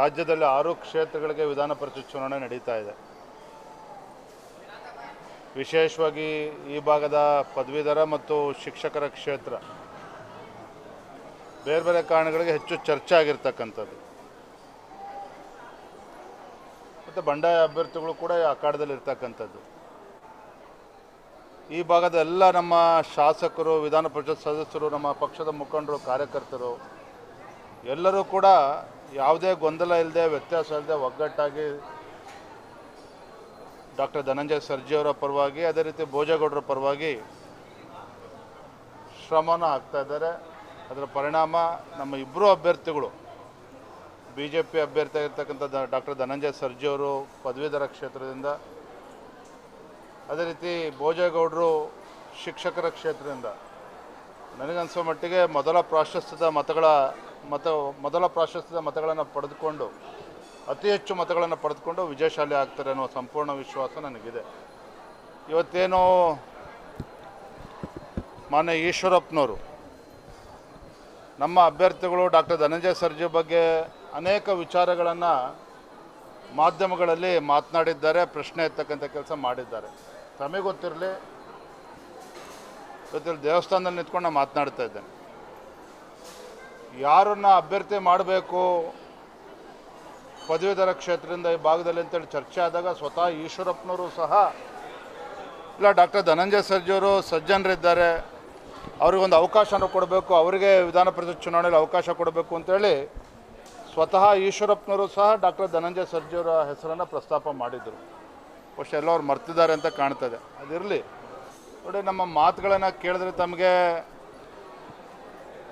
ರಾಜ್ಯದಲ್ಲಿ ಆರು ಕ್ಷೇತ್ರಗಳಿಗೆ ವಿಧಾನ ಪರಿಷತ್ ಚುನಾವಣೆ ನಡೀತಾ ಇದೆ. ವಿಶೇಷವಾಗಿ ಈ ಭಾಗದ ಪದವೀಧರ ಮತ್ತು ಶಿಕ್ಷಕರ ಕ್ಷೇತ್ರ. ಬೇರೆ ಬೇರೆ ಕಾರಣಗಳಿಗೆ ಹೆಚ್ಚು ಚರ್ಚೆ ಆಗಿರ್ತಕ್ಕಂಥದ್ದು. ಮತ್ತು ಬಂಡಾಯ ಅಭ್ಯರ್ಥಿಗಳು ಕೂಡ ಅಖಾಡದಲ್ಲಿ ಇರ್ತಕ್ಕಂಥದ್ದು. ಈ ಭಾಗದ ಎಲ್ಲ ನಮ್ಮ ಶಾಸಕರು, ವಿಧಾನ ಪರಿಷತ್ ಸದಸ್ಯರು, ನಮ್ಮ ಪಕ್ಷದ ಮುಖಂಡರು, ಕಾರ್ಯಕರ್ತರು ಎಲ್ಲರೂ ಕೂಡ ಯಾವುದೇ ಗೊಂದಲ ಇಲ್ಲದೆ, ವ್ಯತ್ಯಾಸ ಇಲ್ಲದೆ, ಒಗ್ಗಟ್ಟಾಗಿ ಡಾಕ್ಟರ್ ಧನಂಜಯ ಸರ್ಜಿಯವರ ಪರವಾಗಿ, ಅದೇ ರೀತಿ ಭೋಜೇಗೌಡರ ಪರವಾಗಿ ಶ್ರಮನ ಆಗ್ತಾ ಇದ್ದಾರೆ. ಅದರ ಪರಿಣಾಮ ನಮ್ಮ ಇಬ್ಬರು ಅಭ್ಯರ್ಥಿಗಳು ಬಿ ಜೆ ಪಿ ಅಭ್ಯರ್ಥಿ ಆಗಿರ್ತಕ್ಕಂಥ ಡಾಕ್ಟರ್ ಧನಂಜಯ ಸರ್ಜಿಯವರು ಪದವೀಧರ ಕ್ಷೇತ್ರದಿಂದ, ಅದೇ ರೀತಿ ಭೋಜೇಗೌಡರು ಶಿಕ್ಷಕರ ಕ್ಷೇತ್ರದಿಂದ ನನಗನ್ಸೋ ಮಟ್ಟಿಗೆ ಮೊದಲ ಪ್ರಾಶಸ್ತ್ಯದ ಮತಗಳ ಮತ, ಮೊದಲ ಪ್ರಾಶಸ್ತ್ಯದ ಮತಗಳನ್ನು ಪಡೆದುಕೊಂಡು, ಅತಿ ಹೆಚ್ಚು ಮತಗಳನ್ನು ಪಡೆದುಕೊಂಡು ವಿಜಯಶಾಲಿ ಆಗ್ತಾರೆ ಅನ್ನೋ ಸಂಪೂರ್ಣ ವಿಶ್ವಾಸ ನನಗಿದೆ. ಇವತ್ತೇನು ಮಾನ್ಯ ಈಶ್ವರಪ್ಪನವರು, ನಮ್ಮ ಅಭ್ಯರ್ಥಿಗಳು ಡಾಕ್ಟರ್ ಧನಂಜಯ ಸರ್ಜಿ ಬಗ್ಗೆ ಅನೇಕ ವಿಚಾರಗಳನ್ನು ಮಾಧ್ಯಮಗಳಲ್ಲಿ ಮಾತನಾಡಿದ್ದಾರೆ, ಪ್ರಶ್ನೆ ಎತ್ತಕ್ಕಂಥ ಕೆಲಸ ಮಾಡಿದ್ದಾರೆ. ತಮಗೆ ಗೊತ್ತಿರಲಿ ಇವತ್ತಿಲ್ಲಿ ದೇವಸ್ಥಾನದಲ್ಲಿ ನಿಂತ್ಕೊಂಡು ನಾನು ಮಾತನಾಡ್ತಾ ಇದ್ದೇನೆ. ಯಾರನ್ನ ಅಭ್ಯರ್ಥಿ ಮಾಡಬೇಕು, ಪದವೀಧರ ಕ್ಷೇತ್ರದಿಂದ ಈ ಭಾಗದಲ್ಲಿ ಅಂತೇಳಿ ಚರ್ಚೆ ಆದಾಗ ಸ್ವತಃ ಈಶ್ವರಪ್ಪನವರು ಸಹ, ಇಲ್ಲ, ಡಾಕ್ಟರ್ ಧನಂಜಯ ಸರ್ಜಿಯವರು ಸಜ್ಜನರಿದ್ದಾರೆ. ಅವ್ರಿಗೊಂದು ಅವಕಾಶನ ಕೊಡಬೇಕು, ಅವರಿಗೆ ವಿಧಾನ ಪರಿಷತ್ ಚುನಾವಣೆಯಲ್ಲಿ ಅವಕಾಶ ಕೊಡಬೇಕು ಅಂತೇಳಿ ಸ್ವತಃ ಈಶ್ವರಪ್ಪನವರು ಸಹ ಡಾಕ್ಟರ್ ಧನಂಜಯ ಸರ್ಜಿಯವರ ಹೆಸರನ್ನು ಪ್ರಸ್ತಾಪ ಮಾಡಿದರು. ಬಹುಶಃ ಅವ್ರು ಮರ್ತಿದ್ದಾರೆ ಅಂತ ಕಾಣ್ತದೆ ಅದಿರಲಿ ನೋಡಿ, ನಮ್ಮ ಮಾತುಗಳನ್ನು ಕೇಳಿದ್ರೆ ತಮಗೆ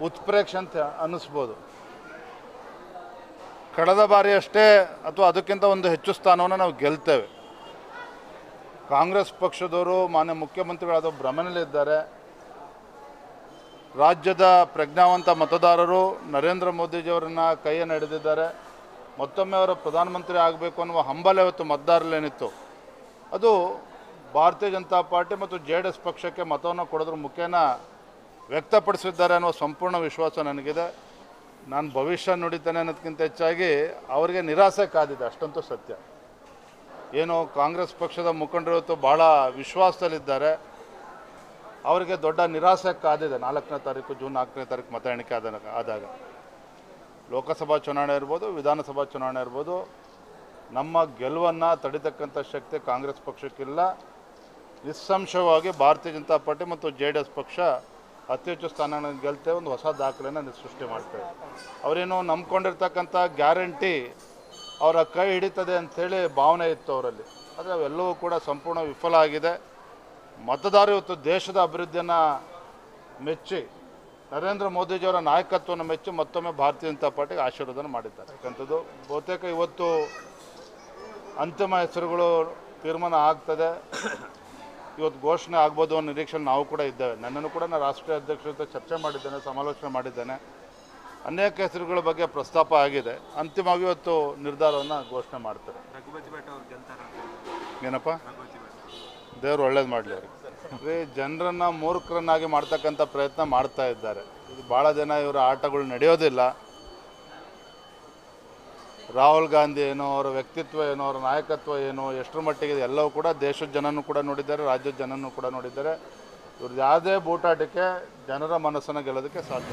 ಉತ್ಪ್ರೇಕ್ಷ ಅಂತ ಅನ್ನಿಸ್ಬೋದು. ಕಳೆದ ಬಾರಿ ಅಷ್ಟೇ, ಅಥವಾ ಅದಕ್ಕಿಂತ ಒಂದು ಹೆಚ್ಚು ಸ್ಥಾನವನ್ನು ನಾವು ಗೆಲ್ತೇವೆ. ಕಾಂಗ್ರೆಸ್ ಪಕ್ಷದವರು, ಮಾನ್ಯ ಮುಖ್ಯಮಂತ್ರಿಗಳಾದ ಭ್ರಮಣಲ್ಲಿದ್ದಾರೆ ರಾಜ್ಯದ ಪ್ರಜ್ಞಾವಂತ ಮತದಾರರು ನರೇಂದ್ರ ಮೋದಿಜಿಯವರನ್ನ ಕೈಯನ್ನು ಹಿಡಿದಿದ್ದಾರೆ. ಮತ್ತೊಮ್ಮೆ ಅವರು ಪ್ರಧಾನಮಂತ್ರಿ ಆಗಬೇಕು ಅನ್ನುವ ಹಂಬಲ ಇವತ್ತು ಮತದಾರರಲ್ಲೇನಿತ್ತು. ಅದು ಭಾರತೀಯ ಜನತಾ ಪಾರ್ಟಿ ಮತ್ತು ಜೆ ಡಿ ಎಸ್ ಪಕ್ಷಕ್ಕೆ ಮತವನ್ನು ಕೊಡೋದ್ರ ಮುಖೇನ ವ್ಯಕ್ತಪಡಿಸಿದ್ದಾರೆ ಅನ್ನೋ ಸಂಪೂರ್ಣ ವಿಶ್ವಾಸ ನನಗಿದೆ. ನಾನು ಭವಿಷ್ಯ ನುಡಿತೇನೆ ಅನ್ನೋದಕ್ಕಿಂತ ಹೆಚ್ಚಾಗಿ ಅವರಿಗೆ ನಿರಾಸೆ ಕಾದಿದೆ, ಅಷ್ಟಂತೂ ಸತ್ಯ. ಏನು ಕಾಂಗ್ರೆಸ್ ಪಕ್ಷದ ಮುಖಂಡರು ಭಾಳ ವಿಶ್ವಾಸದಲ್ಲಿದ್ದಾರೆ. ಅವರಿಗೆ ದೊಡ್ಡ ನಿರಾಸೆ ಕಾದಿದೆ ನಾಲ್ಕನೇ ತಾರೀಕು, ಜೂನ್ ನಾಲ್ಕನೇ ತಾರೀಕು ಮತ ಎಣಿಕೆ ಆದ ಆದಾಗ. ಲೋಕಸಭಾ ಚುನಾವಣೆ ಇರ್ಬೋದು, ವಿಧಾನಸಭಾ ಚುನಾವಣೆ ಇರ್ಬೋದು, ನಮ್ಮ ಗೆಲುವನ್ನು ತಡಿತಕ್ಕಂಥ ಶಕ್ತಿ ಕಾಂಗ್ರೆಸ್ ಪಕ್ಷಕ್ಕಿಲ್ಲ. ನಿಸ್ಸಂಶಯವಾಗಿ ಭಾರತೀಯ ಜನತಾ ಪಾರ್ಟಿ ಮತ್ತು ಜೆ ಡಿ ಎಸ್ ಪಕ್ಷ ಅತಿ ಹೆಚ್ಚು ಸ್ಥಾನಗಳನ್ನು ಗೆಲ್ತೇವೆ ಒಂದು ಹೊಸ ದಾಖಲೆಯನ್ನು ಸೃಷ್ಟಿ ಮಾಡ್ತೇವೆ. ಅವರೇನು ನಂಬ್ಕೊಂಡಿರ್ತಕ್ಕಂಥ ಗ್ಯಾರಂಟಿ ಅವರ ಕೈ ಹಿಡಿತದೆ ಅಂಥೇಳಿ ಭಾವನೆ ಇತ್ತು ಅವರಲ್ಲಿ. ಆದರೆ ಅವೆಲ್ಲವೂ ಕೂಡ ಸಂಪೂರ್ಣ ವಿಫಲ ಆಗಿದೆ. ಮತದಾರ ಇವತ್ತು ದೇಶದ ಅಭಿವೃದ್ಧಿಯನ್ನು ಮೆಚ್ಚಿ, ನರೇಂದ್ರ ಮೋದಿಜಿಯವರ ನಾಯಕತ್ವವನ್ನು ಮೆಚ್ಚಿ ಮತ್ತೊಮ್ಮೆ ಭಾರತೀಯ ಜನತಾ ಪಾರ್ಟಿಗೆ ಆಶೀರ್ವಾದನ ಮಾಡಿದ್ದಾರೆ. ಯಾಕಂಥದ್ದು ಬಹುತೇಕ ಇವತ್ತು ಅಂತಿಮ ಹೆಸರುಗಳು ತೀರ್ಮಾನ ಆಗ್ತದೆ. ಇವತ್ತು ಘೋಷಣೆ ಆಗ್ಬೋದು ಅನ್ನೋ ನಿರೀಕ್ಷೆ ನಾವು ಕೂಡ ಇದ್ದೇವೆ. ನನ್ನನ್ನು ಕೂಡ ನಾನು ರಾಷ್ಟ್ರೀಯ ಅಧ್ಯಕ್ಷರ ಜೊತೆ ಚರ್ಚೆ ಮಾಡಿದ್ದೇನೆ ಸಮಾಲೋಚನೆ ಮಾಡಿದ್ದೇನೆ. ಅನೇಕ ಹೆಸರುಗಳ ಬಗ್ಗೆ ಪ್ರಸ್ತಾಪ ಆಗಿದೆ. ಅಂತಿಮವಾಗಿ ಇವತ್ತು ನಿರ್ಧಾರವನ್ನು ಘೋಷಣೆ ಮಾಡ್ತಾರೆ. ಏನಪ್ಪ? ದೇವರು ಒಳ್ಳೇದು ಮಾಡಲಿ ಅವ್ರಿಗೆ. ಜನರನ್ನು ಮೂರ್ಖರನ್ನಾಗಿ ಮಾಡ್ತಕ್ಕಂಥ ಪ್ರಯತ್ನ ಮಾಡ್ತಾ ಇದ್ದಾರೆ. ಇದು ಭಾಳ ಜನ ಇವರ ಆಟಗಳು ನಡೆಯೋದಿಲ್ಲ. ರಾಹುಲ್ ಗಾಂಧಿ ಏನೋ ಅವರ ವ್ಯಕ್ತಿತ್ವ ಏನೋ ಅವರ ನಾಯಕತ್ವ ಏನೋ ಎಷ್ಟರ ಮಟ್ಟಿಗೆ ಎಲ್ಲವೂ ಕೂಡ ದೇಶದ ಜನನೂ ಕೂಡ ನೋಡಿದ್ದಾರೆ, ರಾಜ್ಯದ ಜನನೂ ಕೂಡ ನೋಡಿದ್ದಾರೆ ಇವ್ರದ್ದು ಯಾವುದೇ ಬೂಟಾಟಕ್ಕೆ ಜನರ ಮನಸ್ಸನ್ನು ಗೆಲ್ಲೋದಕ್ಕೆ ಸಾಧ್ಯ.